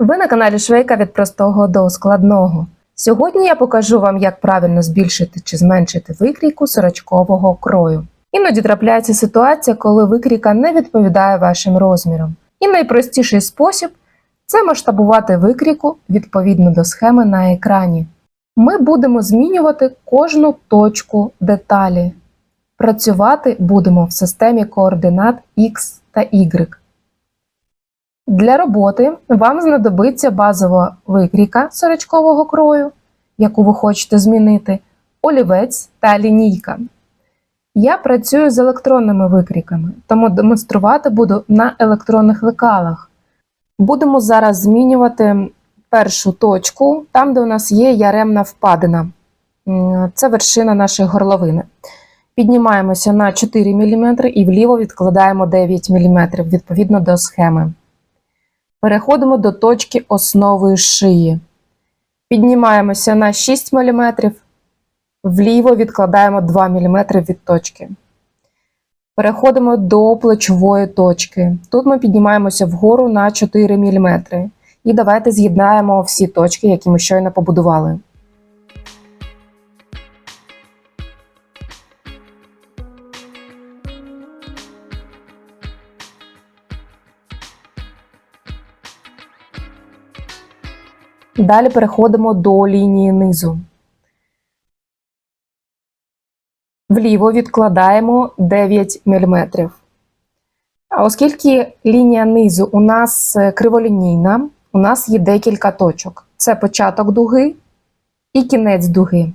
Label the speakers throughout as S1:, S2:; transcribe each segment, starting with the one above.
S1: Ви на каналі Швейка від простого до складного. Сьогодні я покажу вам, як правильно збільшити чи зменшити викрійку сорочкового крою. Іноді трапляється ситуація, коли викрійка не відповідає вашим розмірам. І найпростіший спосіб це масштабувати викрійку відповідно до схеми на екрані. Ми будемо змінювати кожну точку деталі. Працювати будемо в системі координат X та Y. Для роботи вам знадобиться базова викрійка сорочкового крою, яку ви хочете змінити, олівець та лінійка. Я працюю з електронними викрійками, тому демонструвати буду на електронних лекалах. Будемо зараз змінювати першу точку, там, де у нас є яремна впадина. Це вершина нашої горловини. Піднімаємося на 4 мм і вліво відкладаємо 9 мм відповідно до схеми. Переходимо до точки основи шиї. Піднімаємося на 6 мм, вліво відкладаємо 2 мм від точки. Переходимо до плечової точки. Тут ми піднімаємося вгору на 4 мм. І давайте з'єднаємо всі точки, які ми щойно побудували. Далі переходимо до лінії низу. Вліво відкладаємо 9 мм. А оскільки лінія низу у нас е, криволінійна, у нас є декілька точок. Це початок дуги і кінець дуги.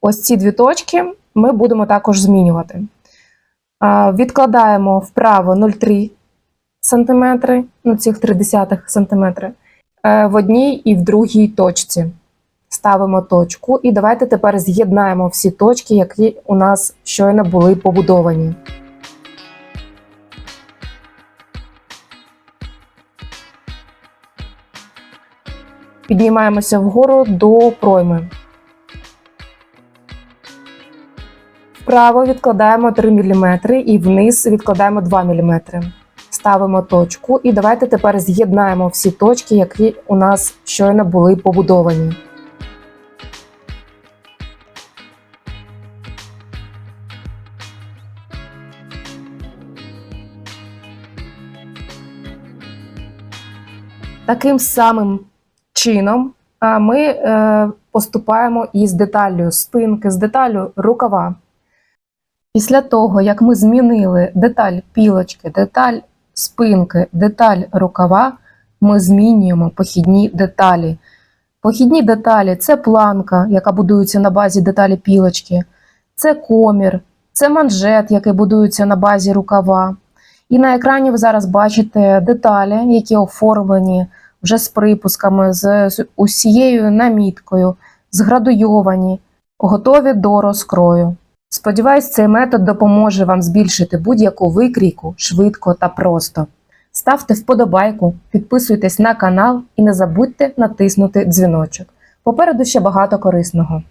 S1: Ось ці дві точки ми будемо також змінювати. Відкладаємо вправо 0,3 см, 0,3 см в одній і в другій точці. Ставимо точку, і давайте тепер з'єднаємо всі точки, які у нас щойно були побудовані. Піднімаємося вгору до пройми. Вправо відкладаємо 3 мм і вниз відкладаємо 2 мм. Ставимо точку і давайте тепер з'єднаємо всі точки, які у нас щойно були побудовані. Таким самим чином ми е, поступаємо із деталлю спинки, з деталлю рукава. Після того, як ми змінили деталь пілочки, деталь спинки, деталь рукава, ми змінюємо похідні деталі. Похідні деталі це планка, яка будується на базі деталі пілочки, це комір, це манжет, який будується на базі рукава. І на екрані ви зараз бачите деталі, які оформлені вже з припусками, з усією наміткою, зградуйовані, готові до розкрою. Сподіваюсь, цей метод допоможе вам збільшити будь-яку викрійку швидко та просто. Ставте вподобайку, підписуйтесь на канал і не забудьте натиснути дзвіночок. Попереду ще багато корисного.